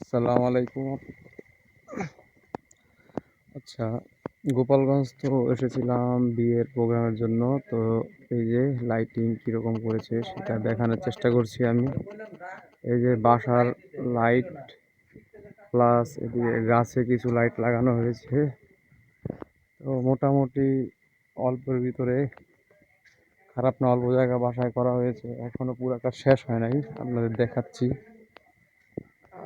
আসসালামু আলাইকুম। আচ্ছা গোপালগঞ্জ তো এসেছিলাম বিয়ের প্রোগ্রামের জন্য, তো এই যে লাইটিং কীরকম করেছে সেটা দেখানোর চেষ্টা করছি আমি। এই যে বাসার লাইট প্লাস এদিকে গাছে কিছু লাইট লাগানো হয়েছে। তো মোটামুটি অল্পের ভিতরে, খারাপ না অল্প জায়গা বাসায় করা হয়েছে। এখনও পুরাটা শেষ হয় নাই, আপনাদের দেখাচ্ছি।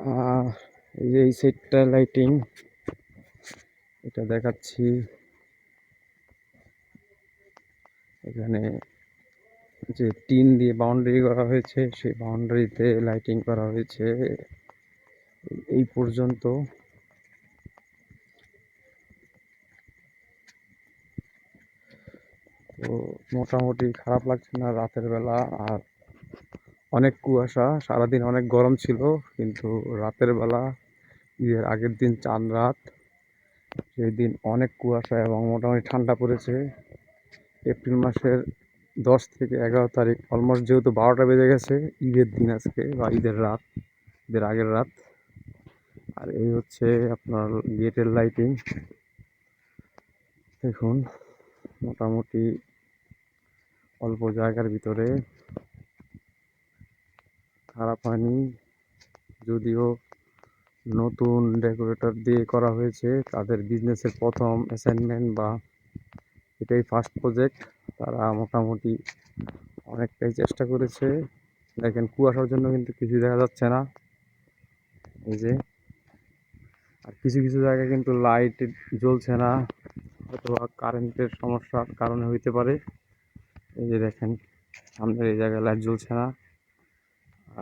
এই যে এই সেটটা লাইটিং এটা দেখাচ্ছি। এখানে যে টিন দিয়ে বাউন্ডারি করা হয়েছে, সেই বাউন্ডারিতে লাইটিং করা হয়েছে। এই পর্যন্ত। তো মোটামুটি খারাপ লাগছে না রাতের বেলা, আর অনেক কুয়াশা, সারাদিন অনেক গরম ছিল, কিন্তু রাতের বেলা, ঈদের আগের দিন চাঁদ রাত, সেই দিন অনেক কুয়াশা এবং মোটামুটি ঠান্ডা পড়েছে। এপ্রিল মাসের দশ থেকে এগারো তারিখ অলমোস্ট যেহেতু বারোটা বেজে গেছে, ঈদের দিন আজকে বা ঈদের রাত, ঈদের আগের রাত। আর এই হচ্ছে আপনার গেটের লাইটিং। দেখুন, মোটামুটি অল্প জায়গার ভিতরে খারাপ হয়নি। যদিও নতুন ডেকোরেটর দিয়ে করা হয়েছে, তাদের বিজনেসের প্রথম অ্যাসাইনমেন্ট বা এটাই ফার্স্ট প্রজেক্ট তারা মোটামুটি অনেকটাই চেষ্টা করেছে। দেখেন কুয়াশার জন্য কিন্তু কিছু দেখা যাচ্ছে না। এই যে, আর কিছু কিছু জায়গায় কিন্তু লাইট জ্বলছে না। অথবা কারেন্টের সমস্যার কারণে হইতে পারে। এই যে দেখেন, সামনের এই জায়গায় লাইট জ্বলছে না।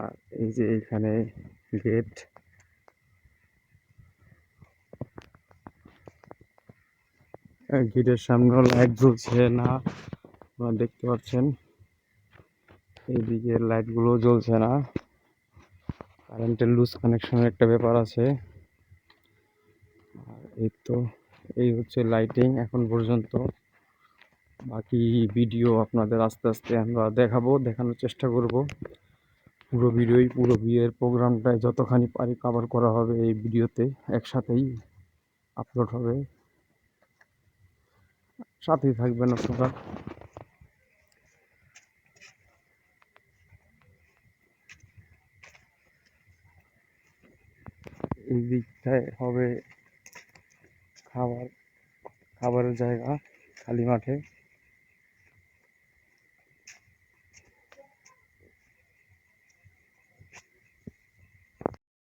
আর এই যে এখানে গেট গেটের সামনেও লাইট জ্বলছে না, আপনারা দেখতে পাচ্ছেন। এইদিকে লাইটগুলো জ্বলছে না। কারেন্টের লুজ কানেকশনের একটা ব্যাপার আছে। আর এই তো, এই হচ্ছে লাইটিং এখন পর্যন্ত। বাকি ভিডিও আপনাদের আস্তে আস্তে আমরা দেখাবো, দেখানোর চেষ্টা করব। পুরো ভিডিওই, পুরো বিয়ের প্রোগ্রামটায় যতখানি পারি কভার করা হবে এই ভিডিওতে একসাথেই আপলোড হবে। সাথেই থাকবেন আপনারা। এই দিকটায় হবে খাবার, খাবারের জায়গা, খালি মাঠে।